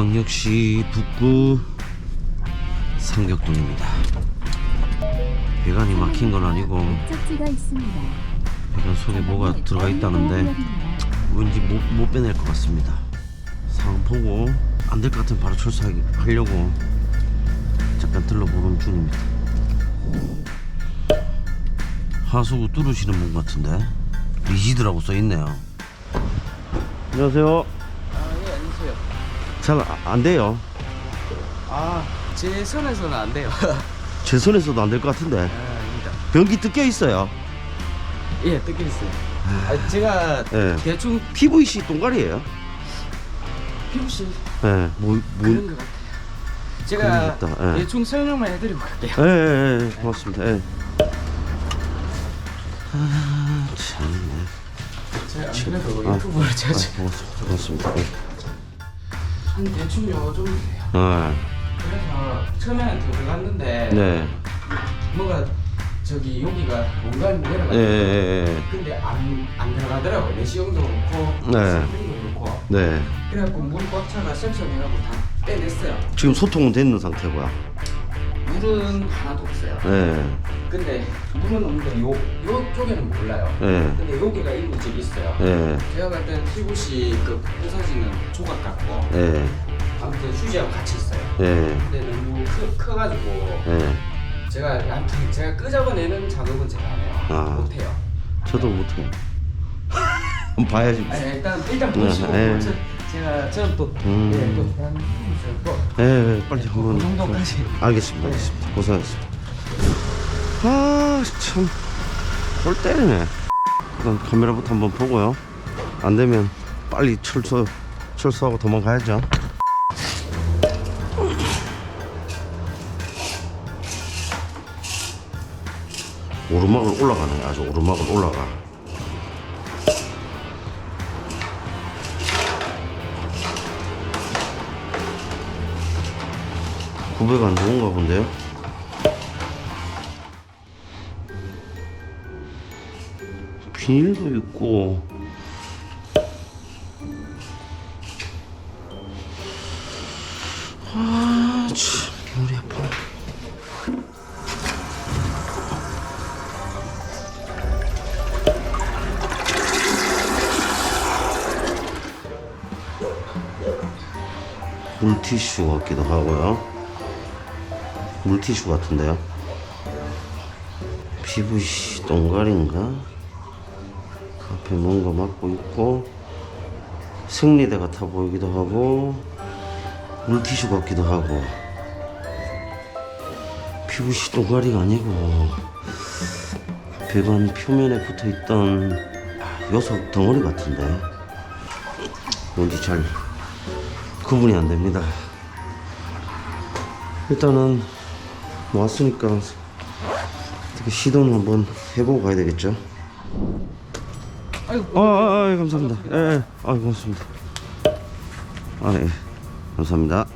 서울광역시 북구 상격동입니다. 배관이 막힌 건 아니고. 배관 속에 뭐가 들어가 있다는데 왠지 못, 못 빼낼 것 같습니다. 상황 보고 안 될 것 같으면 바로 철수하려고 잠깐 들러보는 중입니다. 하수구 뚫으시는 분 같은데 리지드라고 써 있네요. 안녕하세요. 아. 잘안 돼요. 아, 제 손에서는 안 돼요. 제 손에서도 안 될 것 같은데 아, 아닙니다. 변기 뜯겨 있어요. 예, 뜯겨 있어요. 아, 제가 예. 대충 PVC 동갈이에요. 피부씨 예. 뭐, 그런 뭐, 것 같아요. 제가 그런 것 같다, 예. 대충 설명만 해드리고 갈게요. 예, 예, 예, 고맙습니다. 예. 아, 참네. 제가 안 그래도 아, 유튜브를 아, 자주 고맙습니다. 고맙습니다. 예. 한 대충 요 정도 돼요. 아, 그래서 처음에는 들어갔는데 네. 뭐가 저기 여기가 공간이 예, 내려가요. 예, 예, 근데 안, 안 들어가더라고요. 내시경도 그렇고 네. 스프링도 그렇고 네. 그래갖고 물이 꽉 차가 섹션해갖고 다 빼냈어요. 지금 소통은 되는 상태고요. 물은 하나도 없어요. 예, 근데 물은 없는데 요, 요 쪽에는 몰라요. 예, 근데 여기가 이물질이 있어요. 예, 제가 볼 때는 피부시 그 부서지는 조각 같고 예, 아무튼 휴지하고 같이 있어요. 예, 근데 너무 크, 커가지고 예. 제가 아무튼 제가 끄적어내는 작업은 제가 안 해요. 아. 못해요. 저도 못해요. 한번 봐야지. 아니, 일단 일단 보시고 네. 저, 제가 저는 또 음. 예, 또 대한 있어요. 또 예, 예, 빨리 한번. 그 정도까지. 알겠습니다, 알겠습니다. 고생하셨습니다. 아, 참. 골 때리네. 일단 카메라부터 한번 보고요. 안 되면 빨리 철수, 철수하고 도망가야죠. 오르막을 올라가네. 아주 오르막을 올라가. 구배가 안 좋은가 본데요? 비닐도 있고 아, 참, 머리 아파. 물티슈 같기도 하고요. 물티슈 같은데요. PVC 동갈인가? 뭔가 막고 있고 생리대 같아 보이기도 하고 물티슈 같기도 하고 PVC 동갈이가 아니고 배관 표면에 붙어있던 요석 덩어리 같은데 뭔지 잘 구분이 안 됩니다. 일단은 왔으니까 시도는 한번 해보고 가야 되겠죠. 아이고 아, 아, 아 감사합니다. 예, 예. 아, 고맙습니다. 아, 예. 감사합니다.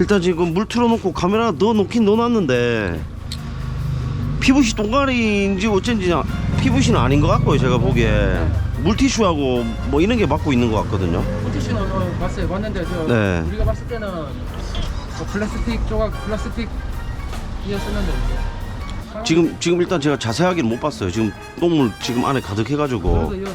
일단 지금 물 틀어놓고 카메라 넣어놓긴 넣어놨는데 PVC 동가리인지 어쩐지 PVC는 아닌 것 같고요 제가 보기에 물티슈하고 뭐 이런 게 막고 있는 것 같거든요 물티슈는 어, 봤어요. 봤는데 저 네. 우리가 봤을 때는 뭐 플라스틱 조각 플라스틱이었었는데 이게. 지금 지금 일단 제가 자세하게는 못 봤어요 지금 똥물 지금 안에 가득해가지고 그래서 이거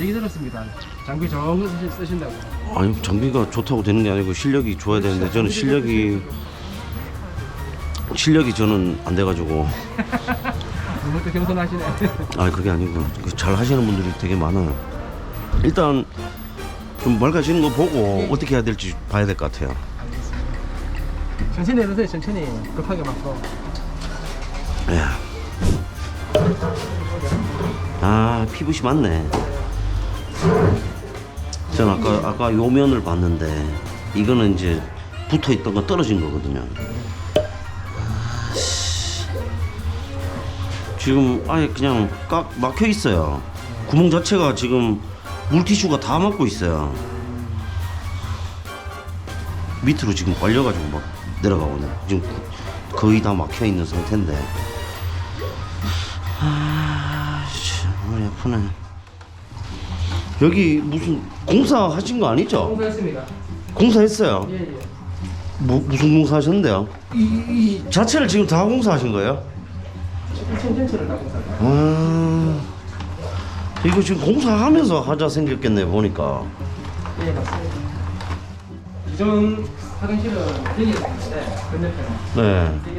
얘기 들었습니다. 장비 쓰시- 쓰신다고. 아니 장비가 좋다고 되는 게 아니고 실력이 좋아야 되는데 저는 실력이 실력이 저는 안 돼가지고 또 겸손하시네. 아 그게 아니고 그잘 하시는 분들이 되게 많아요. 일단 좀 맑아지는 거 보고 어떻게 해야 될지 봐야 될 것 같아요. 천천히 해보세요. 천천히 급하게 막고. 예. 아 PVC 맞네. 전 아까 아까 요 면을 봤는데 이거는 이제 붙어 있던 거 떨어진 거거든요. 아씨. 지금 아예 그냥 꽉 막혀 있어요. 구멍 자체가 지금 물티슈가 다 막고 있어요. 밑으로 지금 빨려가지고 막 내려가고 있네. 지금 구- 거의 다 막혀 있는 상태인데. 아프네. 여기 무슨 공사 하신 거 아니죠? 공사했습니다. 공사했어요. 예, 예. 뭐, 무슨 공사 하셨는데요? 이, 이 자체를 지금 다 공사하신 거예요? 1층 전체를 다 공사합니다. 아, 이거 지금 공사하면서 하자 생겼겠네 보니까. 예, 맞습니다. 이전 화장실은 여기에서 했는데 건너편에 네. 여기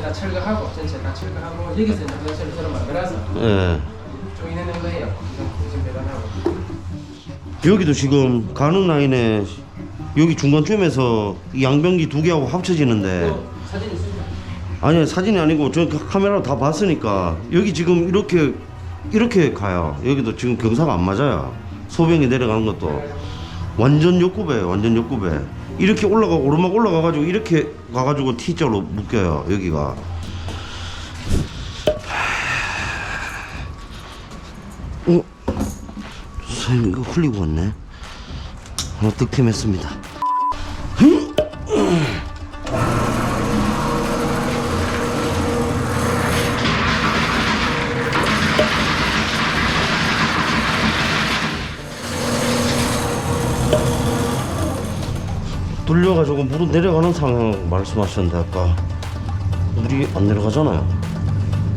다 철거하고 전체 다 철거하고 여기서 이제 화장실을 새로 만들어서 네. 좀 있는 거예요. 지금 지금 배관하고. 여기도 지금 가는 라인에 여기 중간쯤에서 이 양변기 두 개하고 합쳐지는데 또 사진 있습니다. 아니 사진이 아니고 저 카메라로 다 봤으니까 여기 지금 이렇게 이렇게 가요. 여기도 지금 경사가 안 맞아요. 소변이 내려가는 것도 완전 욕구배 완전 욕구배 이렇게 올라가 오르막 올라가 가지고 이렇게 가가지고 T자로 묶여요 여기가. 어? 선생님 이거 흘리고 왔네. 하나 득템했습니다. 뚫 려가지고 물은 내려가는 상황 말씀하셨는데 아까 물이 안 내려가잖아요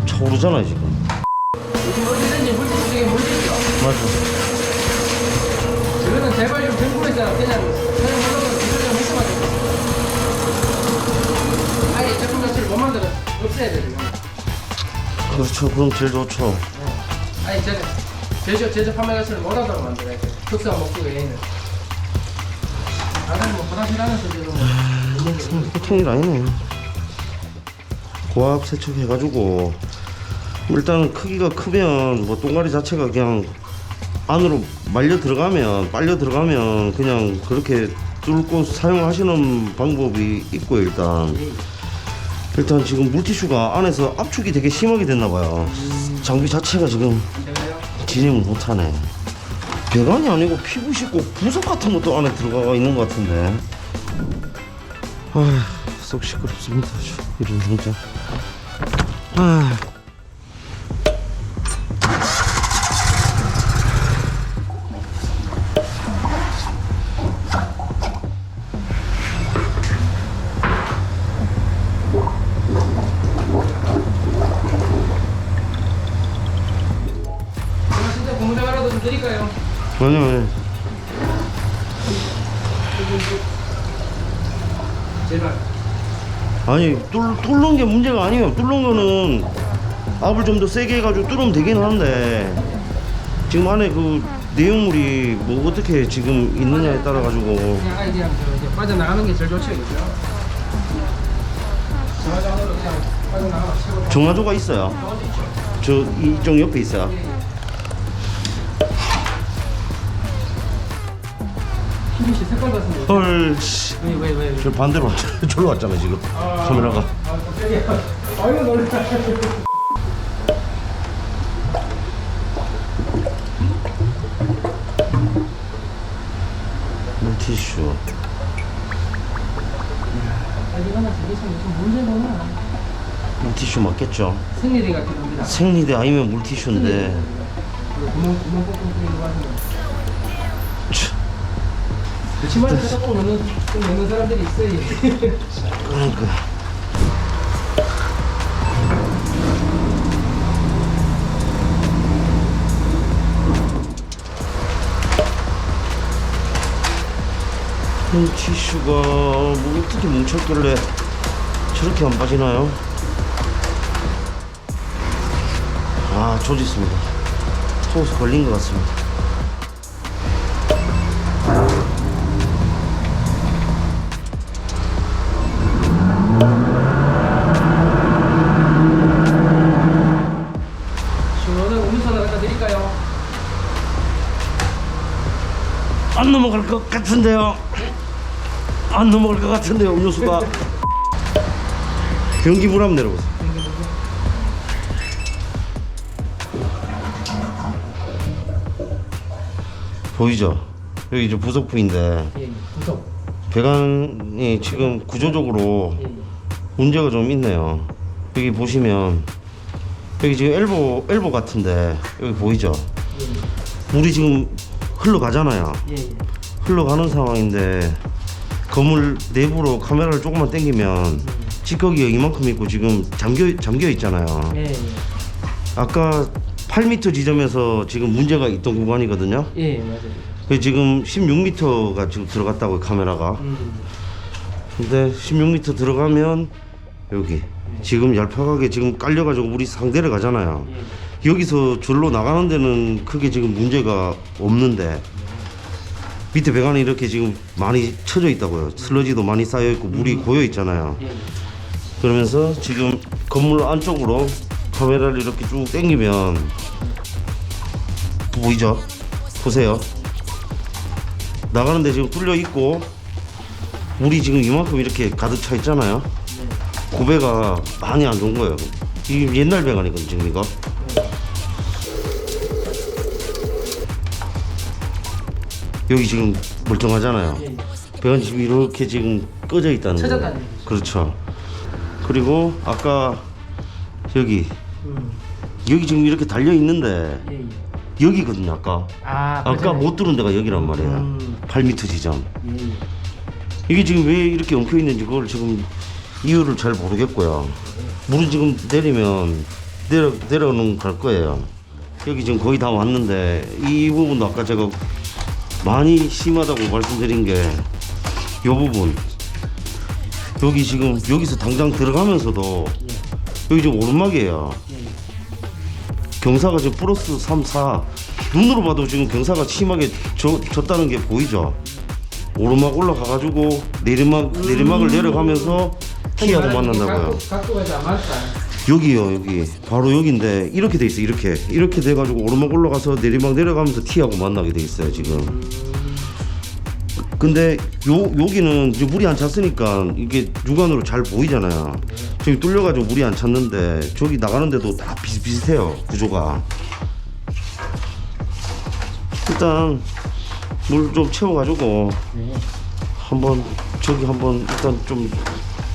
차오르잖아요 지금 어디든지 물질 속에 물질이요. 맞아 이거는 제발 좀 정부에서 그냥 그냥 물론 기술을 했으면 좋겠어. 아예 제품 자체를 못 만들어 없애야 돼 지금. 그렇죠 그럼 제일 좋죠 아니 저는 제조 제조 판매 자체를 못 하도록 만들어야 돼. 특수한 목적 외에는. 다른 뭐 화장실 안에서 게 있는데. 보통이 아니네 고압 세척해가지고 일단 크기가 크면 뭐 똥가리 자체가 그냥 안으로 말려 들어가면 빨려 들어가면 그냥 그렇게 뚫고 사용하시는 방법이 있고요 일단 일단 지금 물티슈가 안에서 압축이 되게 심하게 됐나 봐요 장비 자체가 지금. 진행을 못하네 배관이 아니고 피부 씻고 부속 같은 것도 안에 들어가 있는 것 같은데. 아속 시끄럽습니다. 저, 이런 상자 아 제발. 아니 뚫, 뚫는 게 문제가 아니에요 뚫는 거는 압을 좀 더 세게 해가지고 뚫으면 되긴 하는데 지금 안에 그 내용물이 뭐 어떻게 지금 있느냐에 따라 가지고 그냥 이제 빠져나가는 게 제일 좋죠, 그죠? 정화장으로 그냥 빠져나가면 최고. 정화조가 있어요. 저 이쪽 옆에 있어요 PVC 색깔 같은데. 헐 씨. 왜, 왜, 왜? 왜? 저 반대로 왔잖아 저로 왔잖아 지금 아, 카메라가 아. 아이고, 놀래. 물티슈 아, 이거는 되게 좀 문제구나. 물티슈 맞겠죠 생리대 같긴 합니다. 생리대 아니면 물티슈인데 그 구멍, 구멍 뽕뽕 뚫리는 거 하는 참, 그 치마를 갖다 꼭 넣는, 꼭 넣는 사람들이 있어요. 그러니까 물티슈가 뭐 어떻게 뭉쳤길래 저렇게 안 빠지나요? 아 조졌습니다 소스 걸린 것 같습니다 안 넘어갈 것 같은데요. 안 넘어갈 것 같은데요. 음료수가. 변기 물 한번 내려보세요. 보이죠? 여기 이제 부속부인데 예, 예. 구석. 배관이 지금 구조적으로 예, 예. 문제가 좀 있네요. 여기 보시면 여기 지금 엘보 엘보 같은데 여기 보이죠? 예, 예. 물이 지금 흘러가잖아요. 예, 예. 흘러가는 상황인데 건물 내부로 카메라를 조금만 당기면 찌꺼기가 이만큼 있고 지금 잠겨 잠겨 있잖아요. 예, 예. 아까 8m 지점에서 지금 문제가 있던 구간이거든요. 예, 맞아요. 그 지금 16m가 지금 들어갔다고 카메라가. 음. 근데 16m 들어가면 여기 지금 얄팍하게 지금 깔려가지고 물이 상대를 가잖아요. 예. 여기서 절로 나가는 데는 크게 지금 문제가 없는데 밑에 배관이 이렇게 지금 많이 쳐져 있다고요. 슬러지도 많이 쌓여 있고 물이 고여 있잖아요. 예. 그러면서 지금 건물 안쪽으로 카메라를 이렇게 쭉 당기면 보이죠? 보세요. 나가는데 지금 뚫려 있고 물이 지금 이만큼 이렇게 가득 차 있잖아요. 고배가 많이 안 좋은 거예요. 이 옛날 배관이거든 지금 이거. 여기 지금 멀쩡하잖아요. 예. 배관이 지금 이렇게 지금 꺼져 있다는 거예요. 얘기죠. 그렇죠. 그리고 아까 여기 음. 여기 지금 이렇게 달려 있는데 예, 예. 여기거든요. 아까 아, 아까. 못 들은 데가 여기란 말이에요. 음. 8m 지점. 예, 예. 이게 지금 왜 이렇게 엉켜 있는지 그걸 지금 이유를 잘 모르겠고요. 물은 지금 내리면 내려 내려는 갈 거예요. 여기 지금 거의 다 왔는데 이 부분도 아까 제가 많이 심하다고 말씀드린 게 이 부분 여기 지금 여기서 당장 들어가면서도 여기 지금 오르막이에요. 경사가 지금 플러스 3, 4 눈으로 봐도 지금 경사가 심하게 져, 졌다는 게 보이죠. 오르막 올라가가지고 내리막 내리막을 내려가면서 키하고 만난다고요. 각도- 각도가 잘 맞다. 여기요 여기 바로 여기인데 이렇게 돼 있어 이렇게 이렇게 돼 가지고 오르막 올라가서 내리막 내려가면서 티하고 만나게 돼 있어요 지금. 근데 요 여기는 지금 물이 안 찼으니까 이게 육안으로 잘 보이잖아요. 지금 뚫려 가지고 물이 안 찼는데 저기 나가는데도 다 비슷비슷해요 구조가. 일단 물 좀 채워 가지고 네. 한번 저기 한번 일단 좀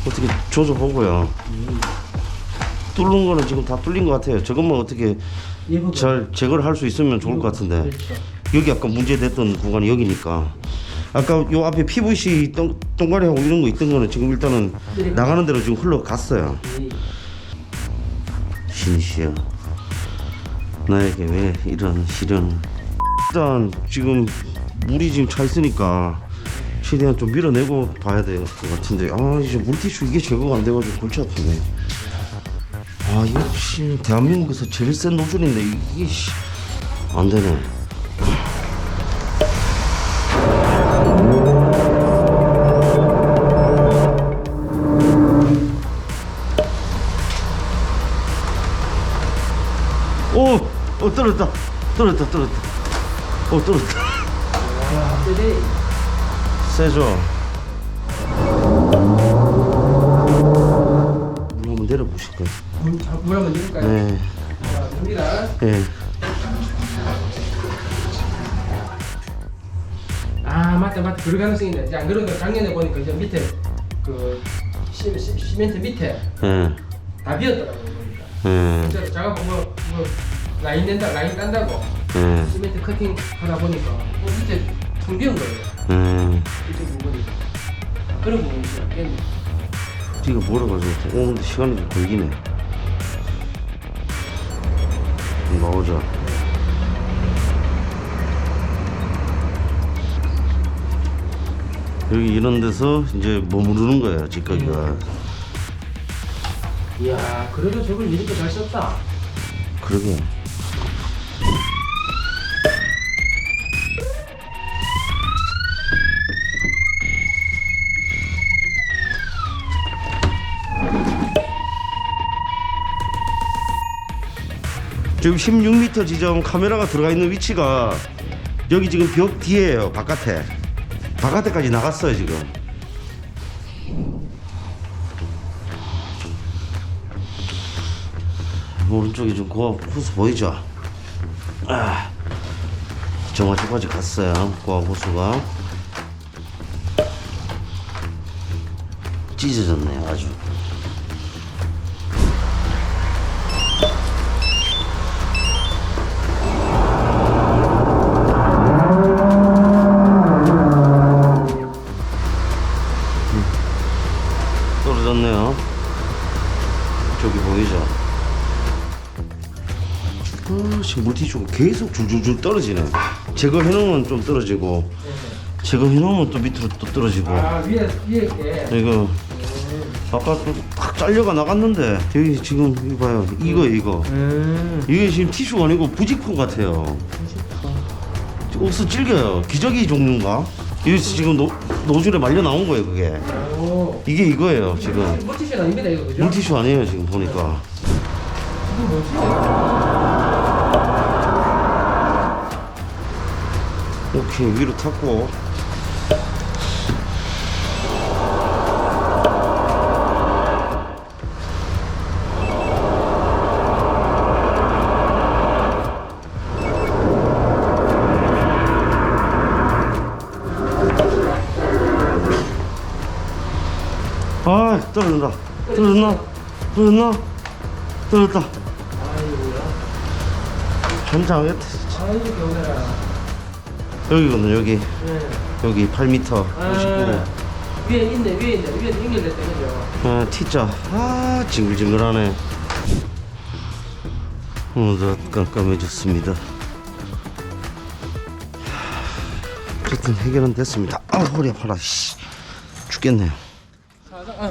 어떻게 조져 보고요. 뚫는 거는 지금 다 뚫린 것 같아요. 저것만 어떻게 부분. 잘 제거를 할 수 있으면 좋을 것 같은데 그렇죠. 여기 아까 문제됐던 구간이 여기니까 아까 요 앞에 PVC 똥, 똥가리하고 이런 거 있던 거는 지금 일단은 나가는 대로 지금 흘러갔어요. 예. 신이시여 나에게 왜 이런 시련 일단 지금 물이 지금 차 있으니까 최대한 좀 밀어내고 봐야 될 것 같은데 아 이제 물티슈 이게 제거가 안 돼가지고 골치 아프네 아씨 대한민국에서 제일 센 노즐인데 이게 씨, 안 되네 오! 어 떨어졌다 떨어졌다 떨어졌다 어 떨어졌다. 세죠 물 한번 내려보실까요? 물, 한번 넣을까요? 네 자, 됩니다. 예. 아 맞다 맞다 그럴 가능성이 있네. 이제 안 그래도 작년에 보니까 이제 밑에 그 시, 시, 시멘트 밑에 예. 다 비었더라고요 보니까. 예. 진짜 작업 뭐, 뭐 라인 낸다 라인 딴다고 예. 시멘트 커팅 하다 보니까 어, 밑에 텅 비은 거예요. 예. 이쪽 부분이 그런 부분이 있겠네. 이거 몰아가지고 오는데 시간이 좀 걸리네 나오자 여기 이런 데서 이제 머무르는 거예요 찌꺼기가? 이야 그래도 저걸 이렇게 잘 썼다. 그러게 지금 16m 지점 카메라가 들어가 있는 위치가 여기 지금 벽 뒤에요 바깥에 바깥에까지 나갔어요 지금 오른쪽에 좀 고압 호수 보이죠? 아, 정화조까지 갔어요. 고압 호수가 찢어졌네요, 아주. 티슈가 계속 줄줄줄 떨어지네. 제거해놓으면 좀 떨어지고 제거해놓으면 또 밑으로 또 떨어지고. 아 위에 위에 게 이거 아까 또딱 잘려가 나갔는데 여기 지금 이거 봐요. 이거 이거. 음. 이게 지금 티슈가 아니고 부직포 같아요. 옥수 질겨요. 기저귀 종류인가? 이게 지금 노, 노즐에 말려 나온 거예요, 그게. 오. 이게 이거예요, 지금. 물티슈는 아닙니다 이거 그죠? 물티슈 아니에요, 지금 보니까. 이거 뭐지? 오케이, 위로 탔고. 아, 떨어진다. 떨어졌나? 떨어졌나? 떨어졌다. 아이고야. 진짜. 아이고 겨우내라. 여기거든, 여기. 네. 여기 8m. 59. 아, 위에 있네 위에 있네 위에 연결됐다 그죠? 아, T자. 아, 징글징글하네. 오늘도 깜깜해졌습니다. 어쨌든 해결은 됐습니다. 아, 허리 아파라. 씨. 죽겠네요.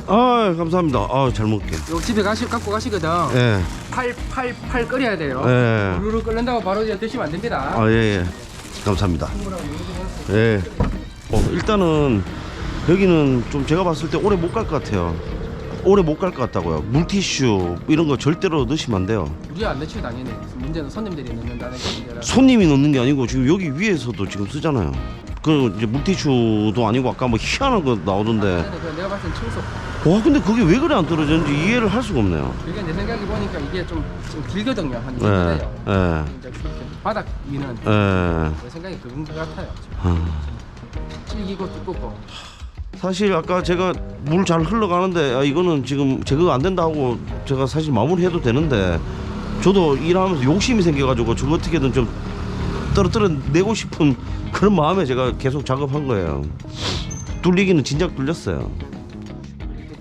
아, 감사합니다. 아, 잘 먹을게요. 요 집에 가시 갖고 가시거든. 예, 팔팔팔 끓여야 돼요. 예. 루루 끓는다고 바로 이제 드시면 안 됩니다. 아, 예, 예. 감사합니다. 예. 어, 일단은 여기는 좀 제가 봤을 때 오래 못 갈 것 같아요. 오래 못 갈 것 같다고요. 물티슈 이런 거 절대로 넣으시면 안 돼요. 우리 안 넣죠 당연히. 문제는 손님들이 넣는다는 게 문제라. 손님이 넣는 게 아니고 지금 여기 위에서도 지금 쓰잖아요. 그 이제 물티슈도 아니고 아까 뭐 희한한 거 나오던데. 근데 그 내가 봤을 땐 청소. 와 근데 그게 왜 그래 안 떨어졌는지 이해를 할 수가 없네요. 이게 내 생각에 보니까 이게 좀, 좀 길거든요. 한. 예, 이제 이렇게 바닥 위는 예. 내 생각에 그런 것 같아요. 아, 질기고 두껍고. 사실 아까 제가 물 잘 흘러가는데 아, 이거는 지금 제거가 안 된다고 제가 사실 마무리해도 되는데 저도 일하면서 욕심이 생겨가지고 저거 어떻게든 좀 떨어뜨려 내고 싶은 그런 마음에 제가 계속 작업한 거예요. 뚫리기는 진작 뚫렸어요.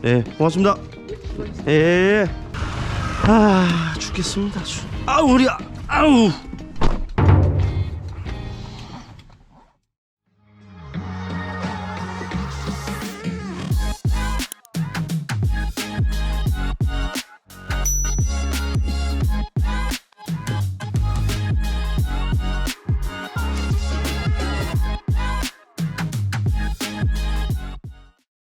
예, 고맙습니다. 예. 아, 죽겠습니다. 죽- 아우, 우리야. 아우.